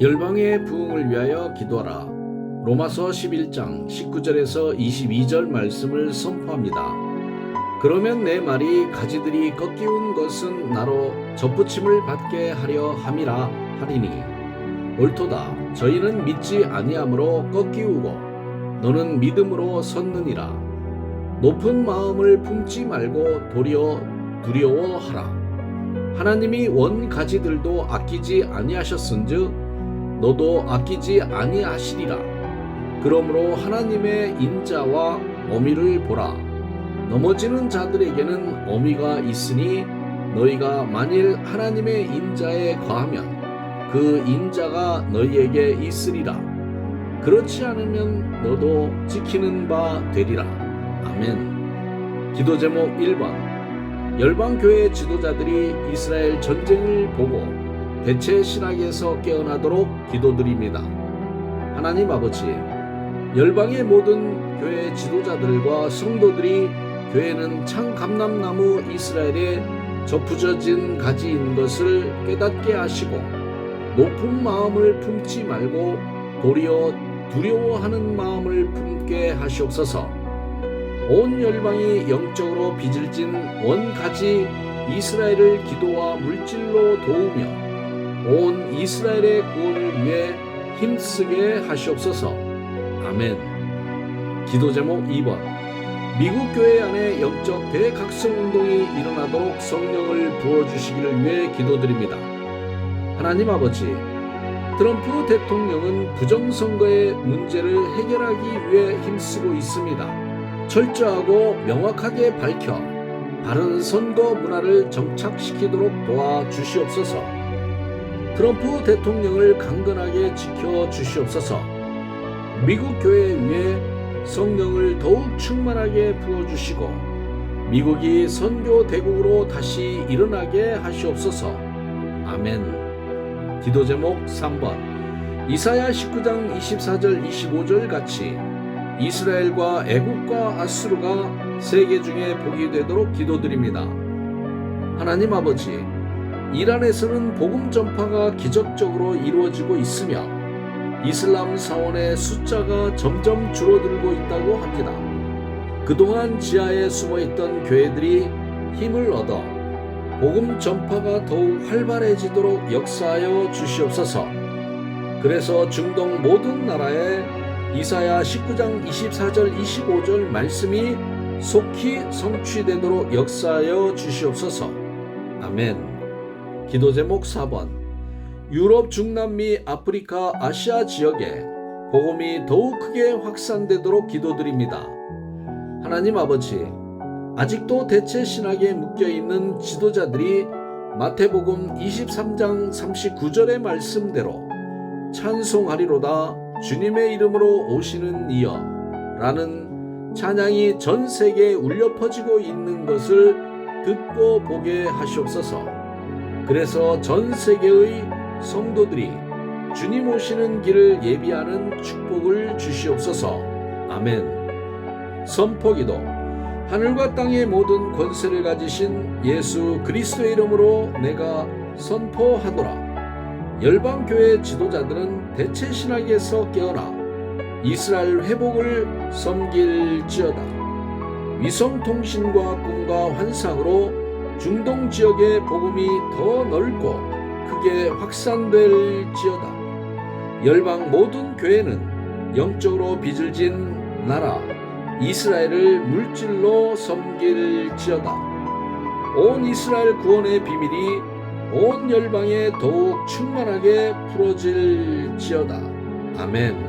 열방의 부흥을 위하여 기도하라. 로마서 11장 19절에서 22절 말씀을 선포합니다. 그러면 내 말이 가지들이 꺾이운 것은 나로 접붙임을 받게 하려 함이라 하리니 옳도다 저희는 믿지 아니함으로 꺾이우고 너는 믿음으로 섰느니라 높은 마음을 품지 말고 도리어 두려워하라 하나님이 원 가지들도 아끼지 아니하셨은즉 너도 아끼지 아니하시리라 그러므로 하나님의 인자와 어미를 보라 넘어지는 자들에게는 어미가 있으니 너희가 만일 하나님의 인자에 거하면 그 인자가 너희에게 있으리라. 그렇지 않으면 너도 지키는 바 되리라. 아멘. 기도 제목 1번. 열방교회 지도자들이 이스라엘 전쟁을 보고 대체 신학에서 깨어나도록 기도드립니다. 하나님 아버지, 열방의 모든 교회 지도자들과 성도들이 교회는 창 감람나무 이스라엘의 접부져진 가지인 것을 깨닫게 하시고 높은 마음을 품지 말고 도리어 두려워하는 마음을 품게 하시옵소서. 온 열방이 영적으로 빚을 진 원가지 이스라엘을 기도와 물질로 도우며 온 이스라엘의 구원을 위해 힘쓰게 하시옵소서. 아멘. 기도 제목 2번. 미국 교회 안에 영적 대각성 운동이 일어나도록 성령을 부어 주시기를 위해 기도드립니다. 하나님 아버지, 트럼프 대통령은 부정선거의 문제를 해결하기 위해 힘쓰고 있습니다. 철저하고 명확하게 밝혀 바른 선거 문화를 정착시키도록 도와주시옵소서. 트럼프 대통령을 강건하게 지켜 주시옵소서. 미국 교회 위에 성령을 더욱 충만하게 부어 주시고 미국이 선교 대국으로 다시 일어나게 하시옵소서. 아멘. 기도 제목 3번. 이사야 19장 24절 25절 같이 이스라엘과 애국과 아수르가 세계 중에 복이 되도록 기도드립니다. 하나님 아버지, 이란에서는 복음 전파가 기적적으로 이루어지고 있으며 이슬람 사원의 숫자가 점점 줄어들고 있다고 합니다. 그동안 지하에 숨어 있던 교회들이 힘을 얻어 복음 전파가 더욱 활발해지도록 역사하여 주시옵소서. 그래서 중동 모든 나라에 이사야 19장 24절 25절 말씀이 속히 성취되도록 역사하여 주시옵소서. 아멘. 기도 제목 4번. 유럽, 중남미, 아프리카, 아시아 지역에 복음이 더욱 크게 확산되도록 기도드립니다. 하나님 아버지, 아직도 대체 신학에 묶여 있는 지도자들이 마태복음 23장 39절의 말씀대로 찬송하리로다 주님의 이름으로 오시는 이여 라는 찬양이 전 세계에 울려 퍼지고 있는 것을 듣고 보게 하시옵소서. 그래서 전 세계의 성도들이 주님 오시는 길을 예비하는 축복을 주시옵소서. 아멘. 선포기도 하늘과 땅의 모든 권세를 가지신 예수 그리스도의 이름으로 내가 선포하노라. 열방 교회 지도자들은 대체 신학에서 깨어나 이스라엘 회복을 섬길지어다. 위성통신과 꿈과 환상으로 중동 지역의 복음이 더 넓고 크게 확산될지어다. 열방 모든 교회는 영적으로 빚을 진 나라 이스라엘을 물질로 섬길지어다. 온 이스라엘 구원의 비밀이 온 열방에 더욱 충만하게 풀어질지어다. 아멘.